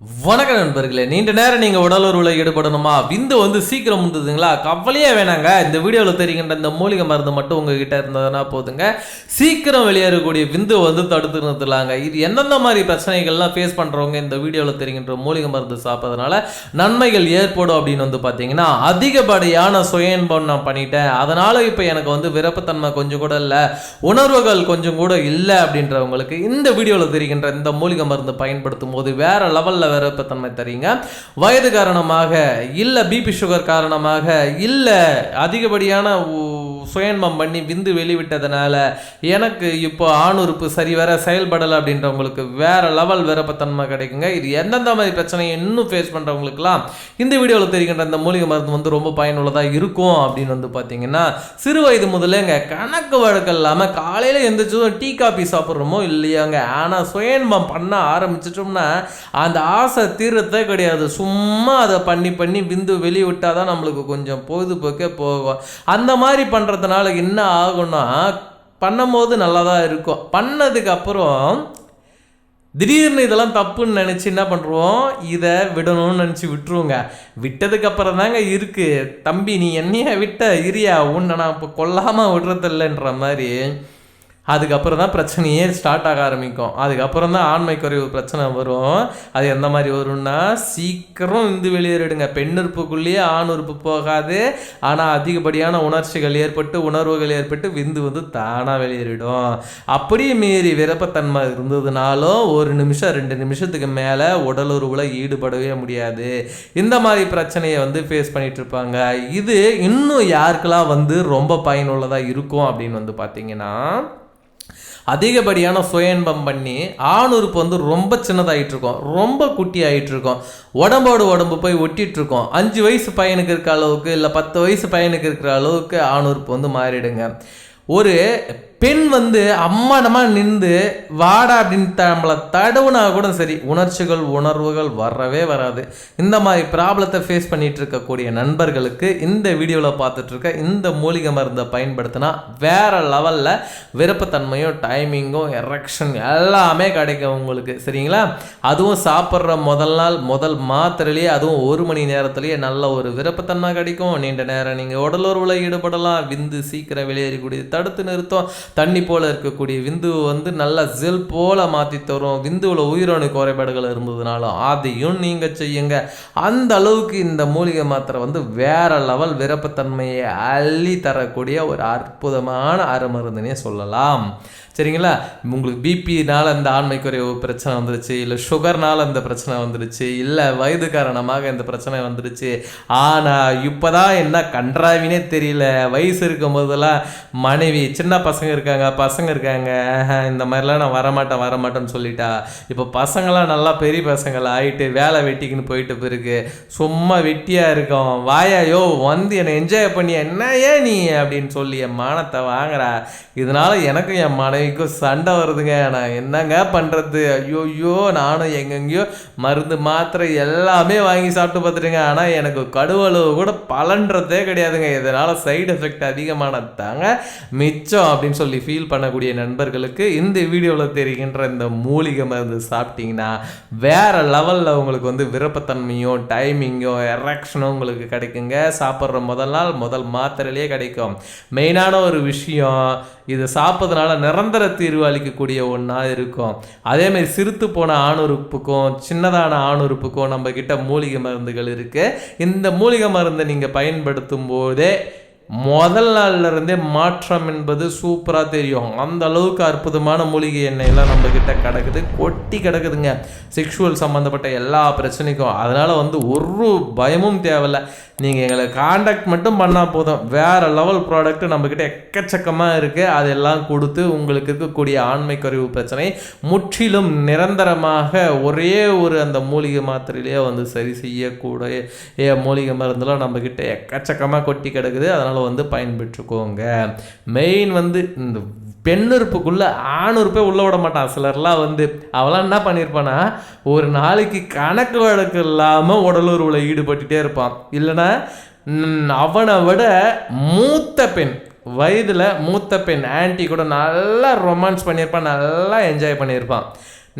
வணக்க நண்பர்களே நீண்ட நேரம் நீங்கள் உடலுறவில் ஈடுபடணுமா? விந்து வந்து சீக்கிரம் முந்துதுங்களா கவலையே வேணாங்க. இந்த வீடியோவில் தெரிகின்ற இந்த மூலிகை மருந்து மட்டும் உங்ககிட்ட இருந்ததுன்னா போதுங்க. சீக்கிரம் வெளியேறக்கூடிய விந்து வந்து தடுத்து நிறுத்தலாங்க இது எந்தெந்த மாதிரி பிரச்சனைகள்லாம் ஃபேஸ் பண்ணுறவங்க இந்த வீடியோவில் தெரிகின்ற மூலிகை மருந்து சாப்பிட்றதுனால நன்மைகள் ஏற்படும் அப்படின்னு வந்து பார்த்தீங்கன்னா அதிகப்படியான சுயன்பம் நான் பண்ணிட்டேன். அதனால் இப்போ எனக்கு வந்து விருப்பத்தன்மை கொஞ்சம் கூட இல்லை உணர்வுகள் கொஞ்சம் கூட இல்லை அப்படின்றவங்களுக்கு இந்த வீடியோவில் தெரிகின்ற இந்த மூலிகை மருந்து பயன்படுத்தும் போது வேற லெவலில் விருப்பத்தன்மை தரீங்க வயது காரணமாக இல்லை பிபி சுகர் காரணமாக இல்லை அதிகப்படியான உ- சுயன்மம் பண்ணி விந்து வெளிவிட்டதுனால எனக்கு இப்போ ஆணுறுப்பு சரிவர செயல்படலை அப்படின்றவங்களுக்கு வேற லெவல் விருப்பத்தன்மை கிடைக்குங்க. இது எந்தெந்த மாதிரி பிரச்சனையை இன்னும் ஃபேஸ் பண்ணுறவங்களுக்குலாம் இந்த வீடியோவில் தெரிகின்ற இந்த மூலிகை மருந்து வந்து ரொம்ப பயனுள்ளதாக இருக்கும் அப்படின்னு வந்து பார்த்தீங்கன்னா சிறு வயது முதலேங்க கணக்கு வழக்கம் இல்லாமல் காலையில் எந்திரிச்சதும் டீ காபி சாப்பிட்றோமோ இல்லையாங்க. ஆனால் சுயன்பம் பண்ண ஆரம்பிச்சிட்டோம்னா அந்த ஆசை தீர்றதே கிடையாது. சும்மா அதை பண்ணி பண்ணி விந்து வெளிவிட்டால் தான் நம்மளுக்கு கொஞ்சம் பொழுதுபோக்கே போகும். அந்த மாதிரி பண்ணுற பண்ணுறதுனால என்ன ஆகும்னா பண்ணும்போது நல்லா தான் இருக்கும். பண்ணதுக்கப்புறம் திடீர்னு இதெல்லாம் தப்புன்னு நினச்சி என்ன பண்ணுறோம் இதை விடணும்னு நினச்சி விட்டுருவோங்க. விட்டதுக்கப்புறம் தாங்க இருக்குது தம்பி நீ என்னைய விட்ட இரியா உன்னை நான் இப்போ கொல்லாமல் விடுறதில்லைன்ற மாதிரி அதுக்கப்புறம் தான் பிரச்சனையே ஸ்டார்ட் ஆக ஆரம்பிக்கும். அதுக்கப்புறம் தான் ஆண்மை குறைவு பிரச்சனை வரும். அது எந்த மாதிரி வரும்னா சீக்கிரம் இந்து வெளியேறிடுங்க. பெண் உறுப்புக்குள்ளேயே ஆண் உறுப்பு போகாது. ஆனால் அதிகப்படியான உணர்ச்சிகள் ஏற்பட்டு உணர்வுகள் ஏற்பட்டு விந்து வந்து தானாக வெளியேறிடும். அப்படியே மீறி விருப்பத்தன்மை இருந்ததுனாலும் ஒரு நிமிஷம் ரெண்டு நிமிஷத்துக்கு மேலே உடலுறவுல ஈடுபடவே முடியாது. இந்த மாதிரி பிரச்சனையை வந்து ஃபேஸ் பண்ணிட்டு இருப்பாங்க. இது இன்னும் யாருக்கெல்லாம் வந்து ரொம்ப பயனுள்ளதாக இருக்கும் அப்படின்னு வந்து பார்த்தீங்கன்னா அதிகப்படியான சுயன்பம் பண்ணி ஆணுறுப்பு வந்து ரொம்ப சின்னதாகிட்டு இருக்கோம் ரொம்ப குட்டி ஆகிட்டு இருக்கோம் உடம்போடு உடம்பு போய் ஒட்டிட்டு இருக்கோம் அஞ்சு வயசு பையனுக்கு இருக்கிற அளவுக்கு இல்லை பத்து வயசு பையனுக்கு இருக்கிற அளவுக்கு ஆணுறுப்பு வந்து மாறிடுங்க. ஒரு பெண் வந்து அம்மானமா நின்று வாடா அப்படின்னு த- நம்மளை தடவுனா கூட சரி. உணர்ச்சிகள் உணர்வுகள் வரவே வராது. இந்த மாதிரி ப்ராப்ளத்தை ஃபேஸ் பண்ணிட்டு இருக்கக்கூடிய நண்பர்களுக்கு இந்த வீடியோவில் பார்த்துட்டு இருக்க இந்த மூலிகை மருந்தை பயன்படுத்தினா வேற லெவலில் விருப்பத்தன்மையும் டைமிங்கும் எரெக்ஷன் எல்லாமே கிடைக்கும் உங்களுக்கு. சரிங்களா? அதுவும் சாப்பிட்ற முதல் நாள் முதல் மாத்திரையிலேயே அதுவும் ஒரு மணி நேரத்திலேயே நல்ல ஒரு விருப்பத்தன்மை கிடைக்கும். நீண்ட நேரம் நீங்கள் உடலுறவில் ஈடுபடலாம். விந்து சீக்கிரம் வெளியேறக்கூடிய தடுத்து நிறுத்தும். தண்ணி போல் இருக்கக்கூடிய விந்துவை வந்து நல்லா ஜெல் போல மாற்றி தரும். விந்துவில் உயிரணு குறைபாடுகள் இருந்ததுனாலும் அதையும் நீங்கள் செய்யுங்க. அந்த அளவுக்கு இந்த மூலிகை மாத்திரை வந்து வேற லெவல் விருப்பத்தன்மையை அள்ளி தரக்கூடிய ஒரு அற்புதமான அருமருந்துனே சொல்லலாம். சரிங்களா? உங்களுக்கு பிபினால அந்த ஆண்மைக்குறைவு பிரச்சனை வந்துருச்சு இல்லை சுகர்னால இந்த பிரச்சனை வந்துருச்சு இல்லை வயது காரணமாக இந்த பிரச்சனை வந்துருச்சு. ஆனால் இப்போதான் என்ன கன்றாவினே தெரியல. வயசு இருக்கும் போதெல்லாம் மனைவி சின்ன பசங்க இருக்காங்க பசங்க இருக்காங்க. இந்த மாதிரிலாம் நான் வரமாட்டேன் வரமாட்டேன்னு சொல்லிட்டா. இப்போ பசங்களாம் நல்லா பெரிய பசங்களா ஆயிட்டு வேலை வெட்டிக்குன்னு போயிட்டு பிறகு சும்மா வெட்டியா இருக்கும். வாயாயோ வந்து என்னை என்ஜாய் பண்ணி என்ன ஏன் நீ? அப்படின்னு சொல்லி என் மானத்தை வாங்குறா. இதனால எனக்கும் என் மனைவி மனைவிக்கும் சண்டை வருதுங்க. நான் என்னங்க பண்றது? ஐயோ ஐயோ நானும் எங்கெங்கேயோ மருந்து மாத்திரை எல்லாமே வாங்கி சாப்பிட்டு பார்த்துட்டுங்க. ஆனால் எனக்கு கடுவளவு கூட பலன்றதே கிடையாதுங்க. இதனால் சைடு எஃபெக்ட் அதிகமானது தாங்க மிச்சம் அப்படின்னு சொல்லி ஃபீல் பண்ணக்கூடிய நண்பர்களுக்கு இந்த வீடியோவில் தெரிகின்ற இந்த மூலிகை மருந்து சாப்பிட்டீங்கன்னா வேற லெவலில் உங்களுக்கு வந்து விருப்பத்தன்மையும் டைமிங்கும் எரக்ஷனும் உங்களுக்கு கிடைக்குங்க. சாப்பிட்ற முதல் நாள் முதல் மாத்திரையிலேயே கிடைக்கும். மெயினான ஒரு விஷயம் இது சாப்பிட்றதுனால நிரந்தர தீர்வு அளிக்கக்கூடிய ஒன்றா இருக்கும். அதேமாரி சிறுத்து போன ஆணுறுப்புக்கும் சின்னதான ஆணுறுப்புக்கும் நம்ம கிட்ட மூலிகை மருந்துகள் இருக்கு. இந்த மூலிகை மருந்தை நீங்கள் பயன்படுத்தும் போதே முதல் நாள்ல இருந்தே மாற்றம் என்பது சூப்பராக தெரியும். அந்த அளவுக்கு அற்புதமான மூலிகை எண்ணெயெல்லாம் நம்மக்கிட்ட கிடக்குது. கொட்டி கிடக்குதுங்க. செக்ஷுவல் சம்மந்தப்பட்ட எல்லா பிரச்சனைக்கும். அதனால் வந்து ஒரு பயமும் தேவையில்லை. நீங்கள் எங்களை காண்டாக்ட் மட்டும் பண்ணால் போதும். வேறு லெவல் ப்ராடக்ட் நம்மக்கிட்ட எக்கச்சக்கமாக இருக்குது அதெல்லாம் கொடுத்து உங்களுக்கு இருக்கக்கூடிய ஆண்மை குறைவு பிரச்சனை முற்றிலும் நிரந்தரமாக ஒரே ஒரு அந்த மூலிகை மாத்திரையிலேயே வந்து சரி செய்யக்கூடிய மூலிகை மருந்தெல்லாம் நம்மக்கிட்ட எக்கச்சக்கமாக கொட்டி கிடக்குது. அதனால் வந்து பயன்பெற்றுக்கோங்க. மெயின் வந்து இந்த பெண்ணுறுப்புக்குள்ளே ஆணுறுப்பே உள்ள விட மாட்டான். சிலர்லாம் வந்து அவெல்லாம் என்ன பண்ணியிருப்பானா ஒரு நாளைக்கு கணக்கு வழக்கு இல்லாமல் உடலுறவில் ஈடுபட்டுட்டே இருப்பான். இல்லைன்னா அவனை விட மூத்த பெண் வயதில் மூத்த பெண் ஆன்ட்டி கூட நல்லா ரொமான்ஸ் பண்ணியிருப்பான் நல்லா என்ஜாய் பண்ணியிருப்பான்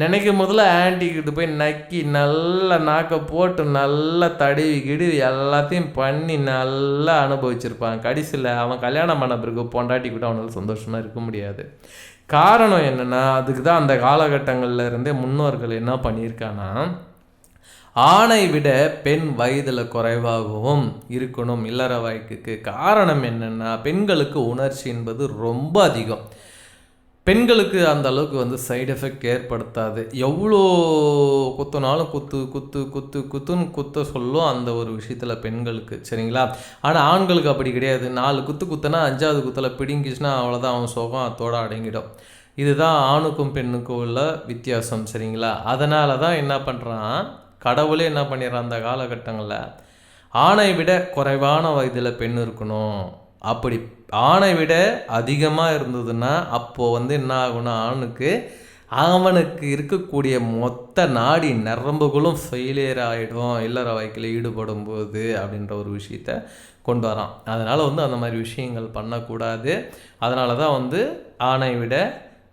நினைக்கும் முதல்ல ஆன்ட்டிக்கிட்ட போய் நக்கி நல்லா நாக்கை போட்டு நல்லா தடவி கிடவி எல்லாத்தையும் பண்ணி நல்லா அனுபவிச்சிருப்பான். கடைசியில் அவன் கல்யாணம் பண்ண பிறகு பொண்டாட்டி கூட அவனால் சந்தோஷமாக இருக்க முடியாது. காரணம் என்னென்னா அதுக்கு தான் அந்த காலகட்டங்களில் இருந்தே முன்னோர்கள் என்ன பண்ணியிருக்கான்னா ஆணை விட பெண் வயதில் குறைவாகவும் இருக்கணும் இல்லற வாய்க்குக்கு. காரணம் என்னென்னா பெண்களுக்கு உணர்ச்சி என்பது ரொம்ப அதிகம். பெண்களுக்கு அந்த அளவுக்கு வந்து சைடு எஃபெக்ட் ஏற்படுத்தாது. எவ்வளோ குத்துனாலும் குத்து குத்து குத்து குத்துன்னு குத்த சொல்லும் அந்த ஒரு விஷயத்தில் பெண்களுக்கு சரிங்களா? ஆனால் ஆண்களுக்கு அப்படி கிடையாது. நாலு குத்து குத்துனா அஞ்சாவது குத்தில் பிடிங்கிச்சுன்னா அவ்வளோதான் அவன் சோகம் அத்தோட அடங்கிடும். இதுதான் ஆணுக்கும் பெண்ணுக்கும் உள்ள வித்தியாசம் சரிங்களா? அதனால தான் என்ன பண்ணுறான் கடவுளே என்ன பண்ணிடுறான் அந்த காலகட்டங்களில்? ஆணை விட குறைவான வயதில் பெண் இருக்கணும். அப்படி ஆணை விட அதிகமாக இருந்ததுன்னா அப்போது வந்து என்ன ஆகும்னா ஆணுக்கு அவனுக்கு இருக்கக்கூடிய மொத்த நாடி நரம்புகளும் ஃபெயிலியர் ஆகிடும் இல்லற வாய்க்கில் ஈடுபடும் போது அப்படின்ற ஒரு விஷயத்த கொண்டு வரான். அதனால் வந்து அந்த மாதிரி விஷயங்கள் பண்ணக்கூடாது. அதனால தான் வந்து ஆணை விட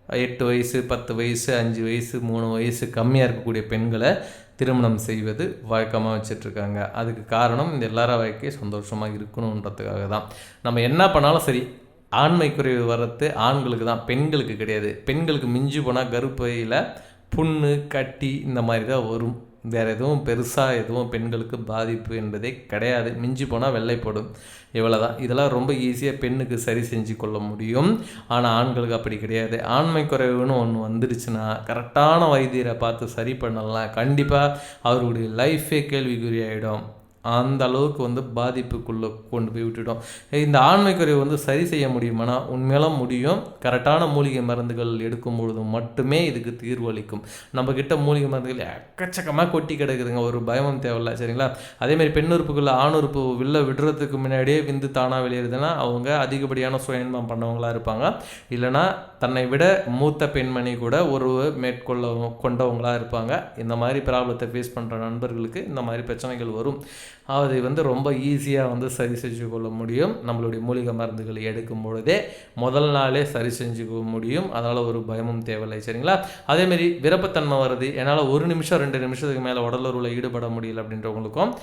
எட்டு வயசு பத்து வயசு அஞ்சு வயசு மூணு வயசு கம்மியாக இருக்கக்கூடிய பெண்களை திருமணம் செய்வது வழக்கமாக வச்சிட்ருக்காங்க. அதுக்கு காரணம் இந்த எல்லார வாழ்க்கையும் சந்தோஷமாக இருக்கணுன்றதுக்காக தான் நம்ம என்ன பண்ணாலும் சரி ஆண்மை குறைவு வர்றது ஆண்களுக்கு தான் பெண்களுக்கு கிடையாது. பெண்களுக்கு மிஞ்சி போனால் கருப்பையில் புண்ணு கட்டி இந்த மாதிரி தான் வரும். வேறு எதுவும் பெருசாக எதுவும் பெண்களுக்கு பாதிப்பு என்பதே கிடையாது. மிஞ்சி போனால் வெள்ளை போடும். இவ்வளோ தான் இதெல்லாம் ரொம்ப ஈஸியாக பெண்ணுக்கு சரி செஞ்சு கொள்ள முடியும். ஆனால் ஆண்களுக்கு அப்படி கிடையாது. ஆண்மை குறைவுன்னு ஒன்று வந்துடுச்சுன்னா கரெக்டான வைத்தியரை பார்த்து சரி பண்ணலாம். கண்டிப்பாக அவருடைய லைஃபே கேள்விக்குறி ஆகிடும் அந்த அளவுக்கு வந்து பாதிப்புக்குள்ளே கொண்டு போய் விட்டுட்டோம். இந்த ஆண்மை வந்து சரி செய்ய முடியுமானா? உண்மையெல்லாம் முடியும். கரெக்டான மூலிகை மருந்துகள் எடுக்கும் பொழுது மட்டுமே இதுக்கு தீர்வு அளிக்கும். நம்மக்கிட்ட மூலிகை மருந்துகள் எக்கச்சக்கமாக கொட்டி கிடக்குதுங்க. ஒரு பயமும் தேவையில்ல சரிங்களா? அதேமாதிரி பெண் உறுப்புக்குள்ளே ஆண் உறுப்பு வெளில விடுறதுக்கு முன்னாடியே விந்து தானாக வெளியேறுதுன்னா அவங்க அதிகப்படியான சுயன்பம் பண்ணவங்களாக இருப்பாங்க. இல்லைனா தன்னை விட மூத்த பெண்மணி கூட ஒரு மேற்கொள்ள கொண்டவங்களாக இருப்பாங்க. இந்த மாதிரி ப்ராப்ளத்தை ஃபேஸ் பண்ணுற நண்பர்களுக்கு இந்த மாதிரி பிரச்சனைகள் வரும். அதை வந்து ரொம்ப ஈஸியாக வந்து சரி செஞ்சு கொள்ள முடியும். நம்மளுடைய மூலிகை மருந்துகள் எடுக்கும் பொழுதே முதல் நாளே சரி செஞ்சுக்க முடியும். அதனால் ஒரு பயமும் தேவையில்லை சரிங்களா? அதேமாரி விருப்பத்தன்மை வருது. என்னால் ஒரு நிமிஷம் ரெண்டு நிமிஷத்துக்கு மேலே உடலுறவில் ஈடுபட முடியல அப்படின்றவங்களுக்கும்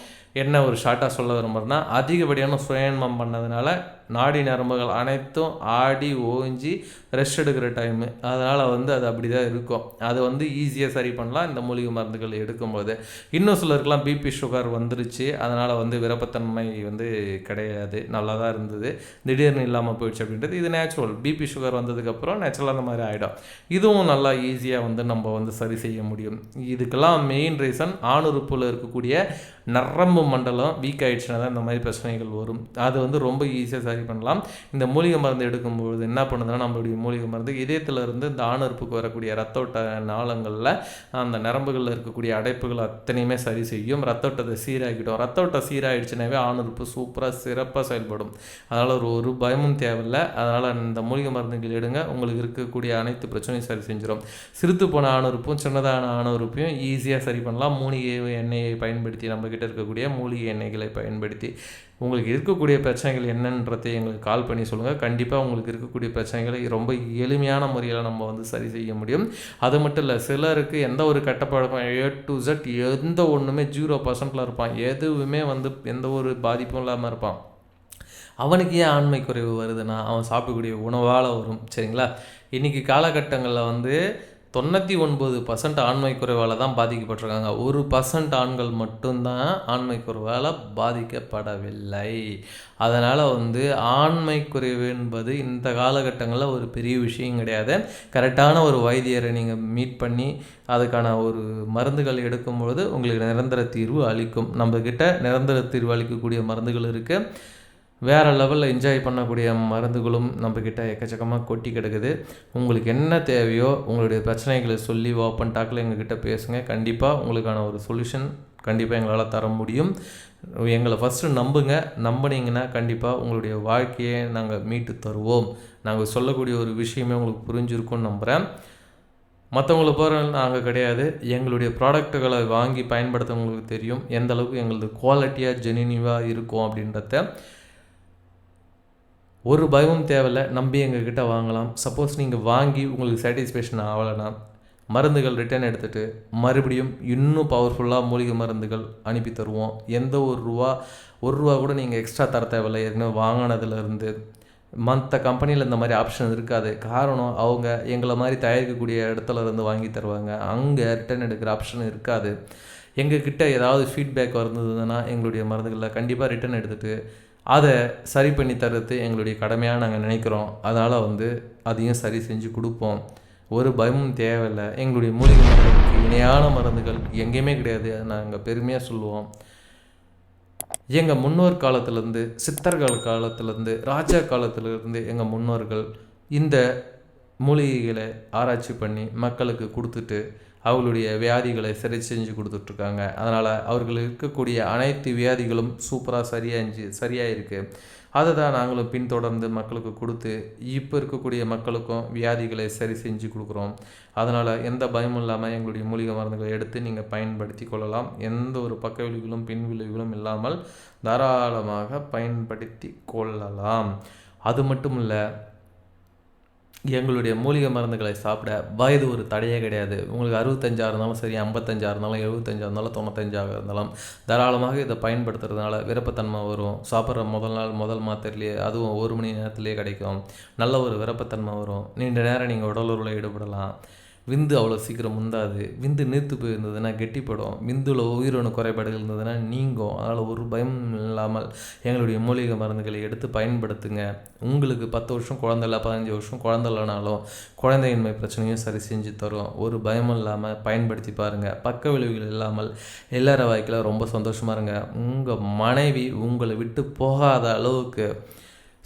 என்ன ஒரு ஷார்ட்டாக சொல்ல விரும்புகிறேன்னா அதிகப்படியான சுயன்மம் பண்ணதுனால நாடி நரம்புகள் அனைத்தும் ஆடி ஓஞ்சி ரெஸ்ட் எடுக்கிற டைமு அதனால் வந்து அது அப்படி தான் இருக்கும். அதை வந்து ஈஸியாக சரி பண்ணலாம். இந்த மூலிகை மருந்துகள் எடுக்கும்போது இன்னும் சிலருக்குலாம் பிபி சுகர் வந்துருச்சு. அதனால் வந்து விருப்பத்தன்மை வந்து கிடையாது. நல்லா தான் இருந்தது. திடீர்னு இல்லாமல் போயிடுச்சு அப்படின்றது இது நேச்சுரல் பிபி சுகர் வந்ததுக்கப்புறம் நேச்சுரலாக அந்த மாதிரி ஆகிடும் இதுவும் நல்லா ஈஸியாக வந்து நம்ம வந்து சரி செய்ய முடியும். இதுக்கெல்லாம் மெயின் ரீசன் ஆணுறுப்பில் இருக்கக்கூடிய நரம்பு மண்டலம் வீக் ஆகிடுச்சுனா தான் இந்த மாதிரி பிரச்சனைகள் வரும். அது வந்து ரொம்ப ஈஸியாக சரி பண்ணலாம். இந்த மூலிகை மருந்து எடுக்கும்பொழுது என்ன பண்ணுதுன்னா நம்மளுடைய மூலிகை மருந்து இதயத்தில் இருந்து இந்த ஆணுறுப்புக்கு வரக்கூடிய ரத்தோட்ட நாளங்களில் அந்த நரம்புகளில் இருக்கக்கூடிய அடைப்புகள் அத்தனையுமே சரி செய்யும். ரத்தோட்டத்தை சீராகிடும் ரத்தோட்டம் சீராகிடுச்சுனாவே ஆணுறுப்பு சூப்பராக சிறப்பாக செயல்படும். அதனால் ஒரு ஒரு பயமும் தேவையில்லை. அதனால் இந்த மூலிகை மருந்துகள் எடுங்க. உங்களுக்கு இருக்கக்கூடிய அனைத்து பிரச்சனையும் சரி செஞ்சிடும் சிறுத்து போன ஆணுறுப்பும் சின்னதான ஆணுறுப்பையும் ஈஸியாக சரி பண்ணலாம். மூலிகை எண்ணெயை பயன்படுத்தி நம்மக்கிட்ட இருக்கக்கூடிய மூலிகை எண்ணெய்களை பயன்படுத்தி உங்களுக்கு இருக்கக்கூடிய பிரச்சனைகள் என்னன்றதை எங்களுக்கு கால் பண்ணி சொல்லுங்கள் கண்டிப்பாக உங்களுக்கு இருக்கக்கூடிய பிரச்சனைகளை ரொம்ப எளிமையான முறையில் நம்ம வந்து சரி செய்ய முடியும். அது மட்டும் இல்லை சிலருக்கு எந்த ஒரு கட்டப்பழக்கம் ஏ டு ஜெட் எந்த ஒன்றுமே ஜீரோ பர்சன்டில் இருப்பான். எதுவுமே வந்து எந்த ஒரு பாதிப்பும் இல்லாமல் இருப்பான். அவனுக்கு ஏன் ஆண்மை குறைவு வருதுன்னா அவன் சாப்பிடக்கூடிய உணவால் வரும். சரிங்களா? இன்றைக்கி காலகட்டங்களில் வந்து தொண்ணூற்றி ஒன்பது பர்சன்ட் ஆண்மை குறைவால் தான் பாதிக்கப்பட்டிருக்காங்க. ஒரு பர்சன்ட் ஆண்கள் மட்டும்தான் ஆண்மை குறைவால் பாதிக்கப்படவில்லை. அதனால் வந்து ஆண்மை குறைவு என்பது இந்த காலகட்டங்களில் ஒரு பெரிய விஷயம் கிடையாது. கரெக்டான ஒரு வைத்தியரை நீங்கள் மீட் பண்ணி அதுக்கான ஒரு மருந்துகள் எடுக்கும்பொழுது உங்களுக்கு நிரந்தர தீர்வு அளிக்கும். நம்மக்கிட்ட நிரந்தர தீர்வு அளிக்கக்கூடிய மருந்துகள் இருக்குது வேறு லெவலில் என்ஜாய் பண்ணக்கூடிய மருந்துகளும் நம்மக்கிட்ட எக்கச்சக்கமாக கொட்டி கிடக்குது. உங்களுக்கு என்ன தேவையோ உங்களுடைய பிரச்சனைகளை சொல்லி ஓப்பன் டாக்கில் எங்ககிட்ட பேசுங்க. கண்டிப்பாக உங்களுக்கான ஒரு சொல்யூஷன் கண்டிப்பாக எங்களால் தர முடியும். எங்களை ஃபஸ்ட்டு நம்புங்க. நம்பினீங்கன்னா கண்டிப்பாக உங்களுடைய வாழ்க்கையை நாங்கள் மீட்டு தருவோம். நாங்கள் சொல்லக்கூடிய ஒரு விஷயமே உங்களுக்கு புரிஞ்சிருக்கும்னு நம்புகிறேன் மற்றவங்களை போகிற நாங்கள் கிடையாது. எங்களுடைய ப்ராடக்ட்டுகளை வாங்கி பயன்படுத்தவங்களுக்கு தெரியும். எந்த அளவுக்கு எங்களது குவாலிட்டியாக ஜெனினிவாக இருக்கும் அப்படின்றத. ஒரு பயமும் தேவையில்லை. நம்பி எங்ககிட்ட வாங்கலாம். சப்போஸ் நீங்கள் வாங்கி உங்களுக்கு சாட்டிஸ்ஃபேக்ஷன் ஆகலைன்னா மருந்துகள் ரிட்டர்ன் எடுத்துகிட்டு மறுபடியும் இன்னும் பவர்ஃபுல்லாக மூலிகை மருந்துகள் அனுப்பி தருவோம். எந்த ஒரு ரூபா ஒரு ரூபா கூட நீங்கள் எக்ஸ்ட்ரா தர தேவையில்லை. ஏற்கனவே வாங்கினதுலேருந்து மற்ற கம்பெனியில் இந்த மாதிரி ஆப்ஷன் இருக்காது. காரணம் அவங்க எங்களை மாதிரி தயாரிக்கக்கூடிய இடத்துல இருந்து வாங்கி தருவாங்க. அங்கே ரிட்டர்ன் எடுக்கிற ஆப்ஷன் இருக்காது. எங்ககிட்ட ஏதாவது ஃபீட்பேக் வந்ததுன்னா எங்களுடைய மருந்துகளில் கண்டிப்பாக ரிட்டர்ன் எடுத்துகிட்டு அதை சரி பண்ணி தர்றது எங்களுடைய கடமையாக நாங்கள் நினைக்கிறோம். அதனால் வந்து அதையும் சரி செஞ்சு கொடுப்போம். ஒரு பயமும் தேவையில்லை. எங்களுடைய மூலிகை மருந்துக்கு இணையான மருந்துகள் எங்கேயுமே கிடையாது. நாங்கள் பெருமையாக சொல்லுவோம். எங்கள் முன்னோர் காலத்துலேருந்து சித்தர்கள் காலத்துலேருந்து ராஜா காலத்துலேருந்து எங்கள் முன்னோர்கள் இந்த மூலிகைகளை ஆராய்ச்சி பண்ணி மக்களுக்கு கொடுத்துட்டு அவங்களுடைய வியாதிகளை சரி செஞ்சு கொடுத்துட்ருக்காங்க. அதனால் அவர்கள் இருக்கக்கூடிய அனைத்து வியாதிகளும் சூப்பராக சரியாஞ்சு சரியாக இருக்குது அதை தான் நாங்களும் பின்தொடர்ந்து மக்களுக்கு கொடுத்து இப்போ இருக்கக்கூடிய மக்களுக்கும் வியாதிகளை சரி செஞ்சு கொடுக்குறோம். அதனால் எந்த பயமும் இல்லாமல் எங்களுடைய மூலிகை மருந்துகளை எடுத்து நீங்கள் பயன்படுத்தி கொள்ளலாம். எந்த ஒரு பக்க விளைவுகளும் பின் விளைவுகளும் இல்லாமல் தாராளமாக பயன்படுத்தி கொள்ளலாம். அது மட்டும் இல்லை எங்களுடைய மூலிகை மருந்துகளை சாப்பிட வயது ஒரு தடையே கிடையாது. உங்களுக்கு அறுபத்தஞ்சாக இருந்தாலும் சரி ஐம்பத்தஞ்சாக இருந்தாலும் எழுபத்தஞ்சாக இருந்தாலும் தொண்ணூத்தஞ்சாக இருந்தாலும் தாராளமாக இதை பயன்படுத்துறதுனால விருப்பத்தன்மை வரும். சாப்பிட்ற முதல் நாள் முதல் மாத்திரையிலேயே அதுவும் ஒரு மணி நேரத்துலேயே கிடைக்கும். நல்ல ஒரு விருப்பத்தன்மை வரும். நீண்ட நேரம் நீங்கள் உடலுறவில் ஈடுபடலாம். விந்து அவ்வளோ சீக்கிரம் முந்தாது. விந்து நீர்த்து போயிருந்ததுன்னா கெட்டிப்படும். விந்துல உயிரணு குறைபாடுகள் இருந்ததுன்னா நீங்கும். அதனால் ஒரு பயம் இல்லாமல் எங்களுடைய மூலிகை மருந்துகளை எடுத்து பயன்படுத்துங்க. உங்களுக்கு பத்து வருஷம் குழந்தை இல்லை பதினஞ்சு வருஷம் குழந்தை இல்லைனாலும் குழந்தையின்மை பிரச்சனையும் சரி செஞ்சு தரும். ஒரு பயமும் இல்லாமல் பயன்படுத்தி பாருங்கள் பக்க விளைவுகள் இல்லாமல் எல்லார வாய்க்கில் ரொம்ப சந்தோஷமாக இருங்க. உங்கள் மனைவி உங்களை விட்டு போகாத அளவுக்கு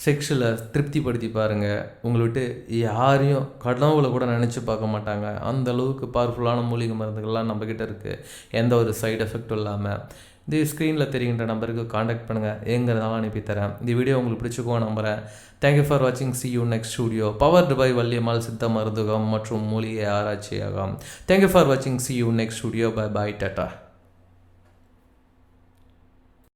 செக்ஷுவலை திருப்திப்படுத்தி பாருங்கள் உங்களை விட்டு யாரையும் கடவுளை கூட நினச்சி பார்க்க மாட்டாங்க. அந்த அளவுக்கு பவர்ஃபுல்லான மூலிகை மருந்துகள்லாம் நம்மக்கிட்ட இருக்குது எந்த ஒரு சைடு எஃபெக்டும் இல்லாமல் இந்த ஸ்க்ரீனில் தெரிகின்ற நம்பருக்கு காண்டாக்ட் பண்ணுங்கள் எங்கிறதாலும் அனுப்பி தரேன். இந்த வீடியோ உங்களுக்கு பிடிச்சிக்கோ நம்புகிறேன் தேங்க்யூ ஃபார் வாட்சிங் see you next studio power bye Valliammal சித்த மருந்துகம் மற்றும் மூலிகை ஆராய்ச்சியாகும். தேங்க்யூ ஃபார் வாட்சிங் see you next studio bye bye tata